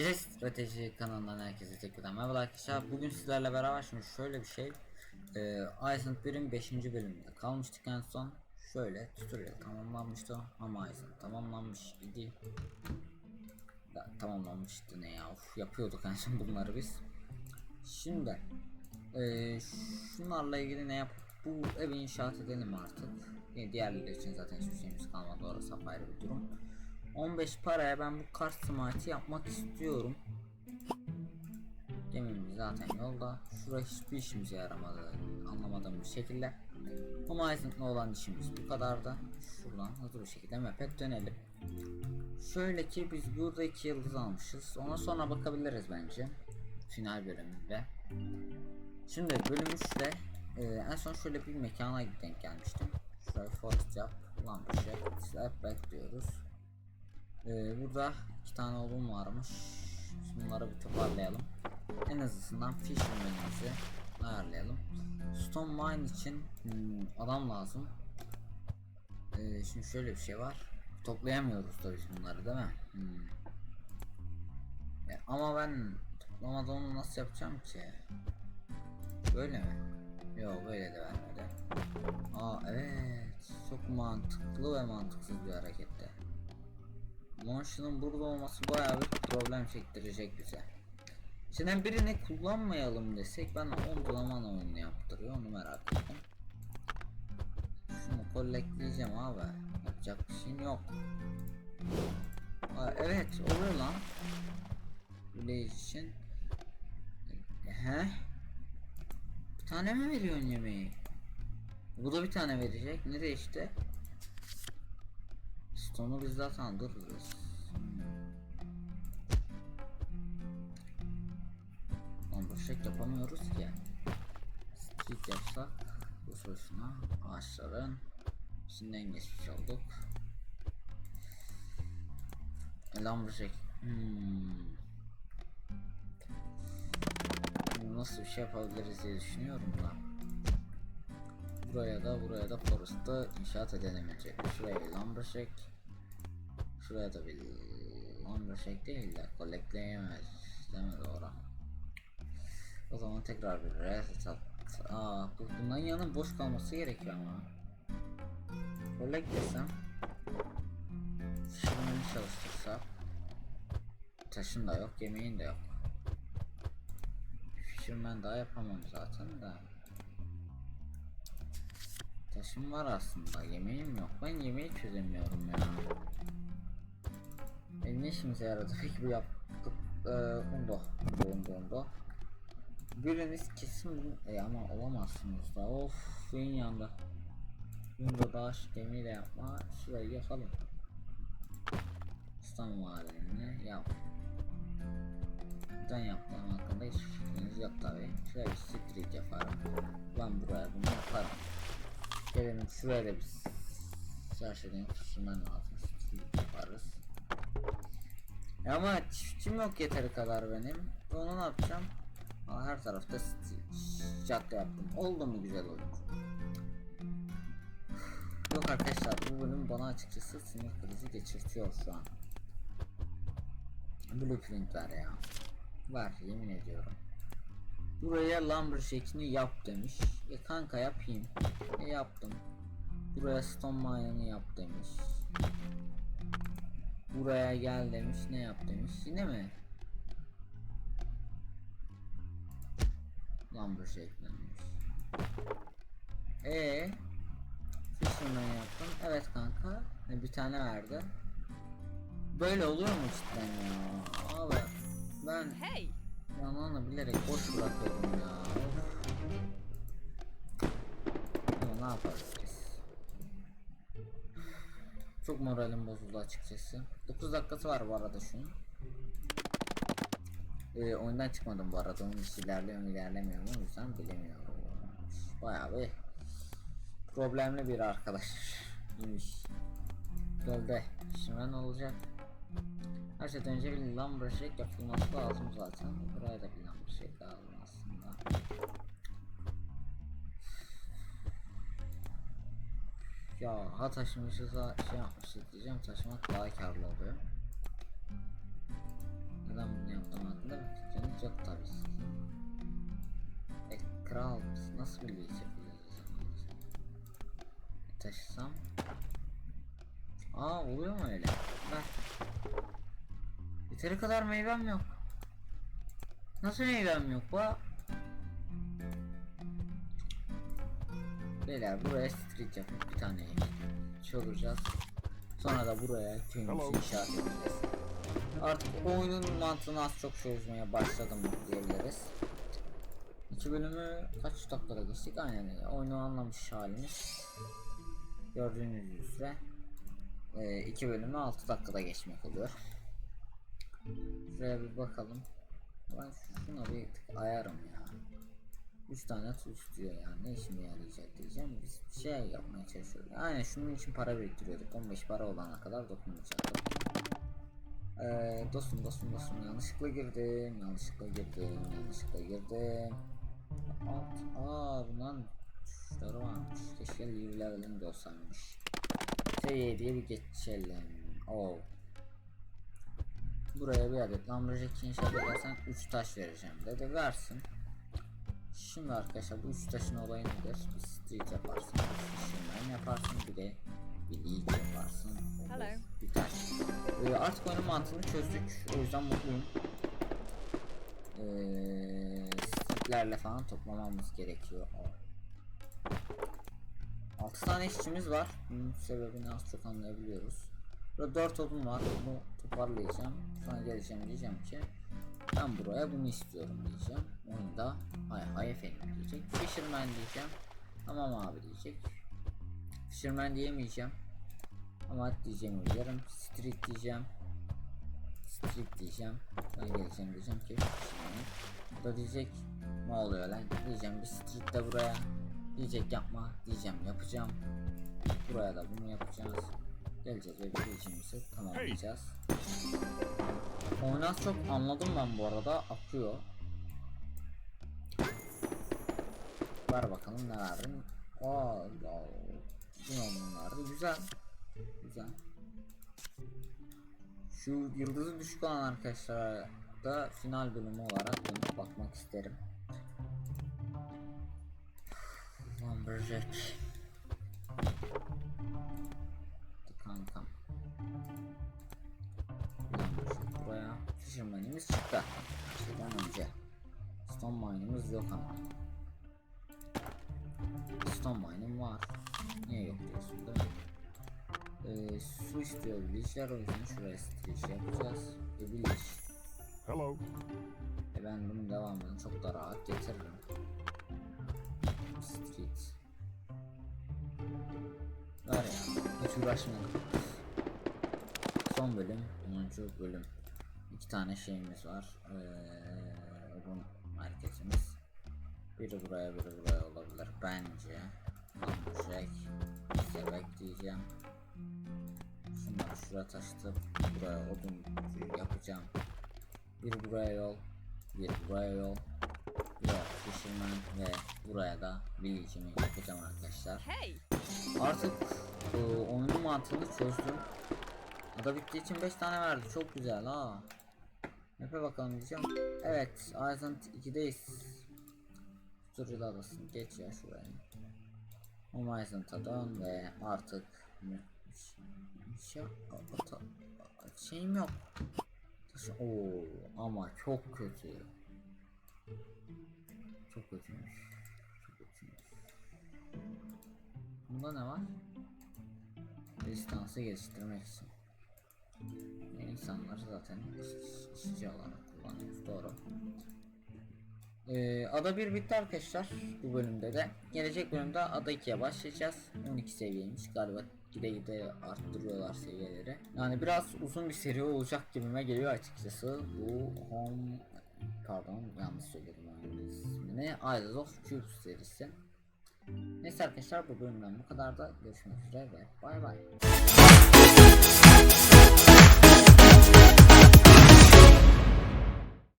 Ece Strateji kanalından herkese tekrardan merhaba arkadaşlar. Bugün sizlerle beraber şimdi şöyle bir şey. Ee, Aizen 1'in 5. bölümünde kalmıştık en son. Şöyle tutorial tamamlanmıştı ama Aizen tamamlanmış idi. Da, tamamlanmıştı ne ya of, yapıyorduk en son bunları biz. Şimdi ee, şunlarla ilgili ne yap? Bu evi inşaat edelim artık. Yani diğerleri için zaten hiçbir şeyimiz kalmadı orası apayrı bir durum. 15 paraya ben bu kart smite'i yapmak istiyorum. Gemimiz zaten yolda. Şurada hiçbir işimize yaramadı anlamadığım bir şekilde. Ama Eisen'la olan işimiz bu kadar da. Şuradan hızlı bir şekilde map'e dönelim. Şöyle ki biz burada iki yıldız almışız. Ona sonra bakabiliriz bence. Final bölümünde. Şimdi bölüm 3'te e, en son şöyle bir mekana denk gelmiştim. Şuraya forest yap, ulan bir şey, slap back diyoruz. Ee, burada iki tane odun varmış. Bunları bir toparlayalım. En hızlısından fisherman'imizi ayarlayalım. Stone mine için hmm, adam lazım. Ee, şimdi şöyle bir şey var. Toplayamıyoruz tabii bunları değil mi? Hmm. Ya, ama ben toplamada onu nasıl yapacağım ki? Böyle mi? Yok böyle de vermedi. Aa evet. Çok mantıklı ve mantıksız bir hareketti. Launch'ın burada olması bayağı bir problem çektirecek bize. Şimdi birini kullanmayalım desek ben 10 zaman oyunu yaptırıyor onu merak ettim. Şunu kollekleyeceğim abi. Yapacak bir şeyim yok. Aa, evet oluyor lan. Village için. He? Bir tane mi veriyorsun yemeği? Bu da bir tane verecek. Ne değişti? Stone'u biz zaten andırırız. Lan boşluk yapamıyoruz ki. Street yapsak bu sonuçuna ağaçların içinden geçmiş olduk. Lan boşluk. Hmm. Nasıl bir şey yapabiliriz diye düşünüyorum da. Buraya da buraya da forest'ta inşaat edilemeyecek. Şuraya lumberjack. Şuraya da bir lumberjack değil de collectleyemez. Değil doğru? O zaman tekrar bir reset at. Aa, bu, bunların yanının boş kalması gerekiyor ama. Collect desem. Şunu çalıştırsak. Taşın da yok, yemeğin de yok. Fisherman daha yapamam zaten de. Taşım var aslında, yemeğim yok. Ben yemeği çözemiyorum ya. E ne işimize yaradı peki bu yaptık? Ee, undo, undo, undo. Biriniz kesin bunu... E ama olamazsınız da. Of, yayın yandı. Undo daş gemiyle yapma. Şurayı yakalım. İstanbul mahallenini yap. Neden yaptığım hakkında hiçbir fikriniz yok tabi. Şuraya bir street yaparım. Ben buraya bunu yaparım. Gelelim şuraya da biz Çarşıdan kısımdan lazım Street yaparız Ya Ama çiftçim yok yeteri kadar benim Onu ne yapacağım Aa, Her tarafta Cadde yaptım Oldu mu güzel oyuncu Yok arkadaşlar bu bölüm bana açıkçası sinir krizi geçirtiyor şu an Blueprint ver ya Var yemin ediyorum Buraya lumberjack'ini yap demiş. E kanka yapayım. E yaptım. Buraya stone mine'ını yap demiş. Buraya gel demiş. Ne yap demiş. Yine mi? Lumberjack demiş. E Fisherman yaptım. Evet kanka. E, bir tane verdi. Böyle oluyor mu cidden ya? Abi ben Hey! Yanağını bilerek boş bırakıyorum ya. Ama ne yaparız? Çok moralim bozuldu açıkçası. 9 dakikası var bu arada şunun. Ee, oyundan çıkmadım bu arada. Onun iş ilerliyor mu ilerlemiyor mu o yüzden bilemiyorum. Bayağı bir problemli bir arkadaş. İyiymiş. Gölde. Şimdi ne olacak? Her şeyden önce bir lumberjack yapılması lazım zaten. Buraya da bir lumberjack lazım aslında. Ya ha taşımışız ha şey yapmışız diyeceğim taşımak daha karlı oluyor. Neden bunu yok tabii. E, kral biz nasıl bir o zaman? E, taşısam. Aa oluyor mu öyle? Ver. Yeteri kadar meyvem yok. Nasıl meyvem yok bu? Beyler buraya street yapıp bir tane çoluracağız. Sonra da buraya köyümüzü inşaat edeceğiz. Artık oyunun mantığını az çok çözmeye başladım diyebiliriz. İki bölümü kaç dakikada geçtik? Aynen öyle. Oyunu anlamış halimiz. Gördüğünüz üzere e, iki bölümü 6 dakikada geçmek oluyor. Şuraya bir bakalım. Ben şuna bir tık ayarım ya. 3 tane tuş diyor yani ne işime yarayacak diyeceğim. Biz şey yapmaya çalışıyoruz. Aynen şunun için para biriktiriyorduk. 15 para olana kadar dokunmayacaktık. Ee, dostum dostum dostum yanlışlıkla girdim. Yanlışlıkla girdim. Yanlışlıkla girdim. Alt, aa bundan tuşları varmış. Keşke live level'in de olsaymış. Seviye diye bir geçelim. Oh. Buraya bir adet Lamborghini inşaat edersen 3 taş vereceğim dedi. Versin. Şimdi arkadaşlar bu üç taşın olayı nedir? Bir street yaparsın, bir şişirmen yaparsın, bir de bir league yaparsın. Hello. Bir taş. Ee, artık oyunun mantığını çözdük. O yüzden mutluyum. Ee, streetlerle falan toplamamız gerekiyor. 6 tane işçimiz var. Bunun sebebini az çok anlayabiliyoruz. Burada 4 odun var. Bunu toparlayacağım. Sonra geleceğim diyeceğim ki ben buraya bunu istiyorum diyeceğim. Oyunda hay hay efendim diyecek. Fisherman diyeceğim. Tamam abi diyecek. Fisherman diyemeyeceğim. Ama diyeceğim yarım street diyeceğim. Street diyeceğim. Sonra geleceğim diyeceğim ki. Bu da diyecek ne oluyor lan diyeceğim bir street de buraya. Diyecek yapma diyeceğim yapacağım. Buraya da bunu yapacağız. Bir işimizi tamamlayacağız. Oyunu az çok anladım ben bu arada akıyor. Ver bakalım ne verdin. Aa, bunlar güzel. Güzel. Şu yıldızı düşük olan arkadaşlara da final bölümü olarak dönüp bakmak isterim. Lumberjack. Stone mine'ımız yok ama. Stone mine'ım var. Niye yok diyorsun değil mi? Ee, su istiyor village'ler o yüzden şuraya stage yapacağız. Ve village. Hello. E ben bunun devamını çok da rahat getiririm. Street. Var ya, hiç uğraşmadım. Son bölüm, 10. bölüm. İki tane şeyimiz var. Ee, odun marketimiz. Biri buraya, biri buraya olabilir bence. Jack, sebek diyeceğim. Şunları şuraya taşıtıp buraya odun yapacağım. Bir buraya yol, bir buraya yol, buraya fisherman ve buraya da village'imi yapacağım arkadaşlar. Hey! Artık e, oyunun mantığını çözdüm. Ada bittiği için 5 tane verdi. Çok güzel ha. Map'e bakalım diyeceğim. Evet, Island 2'deyiz. Sturridge adasın. Geç ya şuraya. Home Island'a dön ve artık şey, şeyim yok. Oo, ama çok kötü. Çok kötüymüş. Çok kötüymüş. Bunda ne var? Distansı geliştirmek için. İnsanlar zaten işçi olarak kullanıyoruz doğru. Ee, ada 1 bitti arkadaşlar bu bölümde de. Gelecek bölümde ada 2'ye başlayacağız. 12 seviyeymiş galiba gide gide arttırıyorlar seviyeleri. Yani biraz uzun bir seri olacak gibime geliyor açıkçası. Bu Home pardon yanlış söyledim oyunun ismini. Isles of Cubes serisi. Neyse arkadaşlar bu bölümden bu kadar da görüşmek üzere ve bay bay.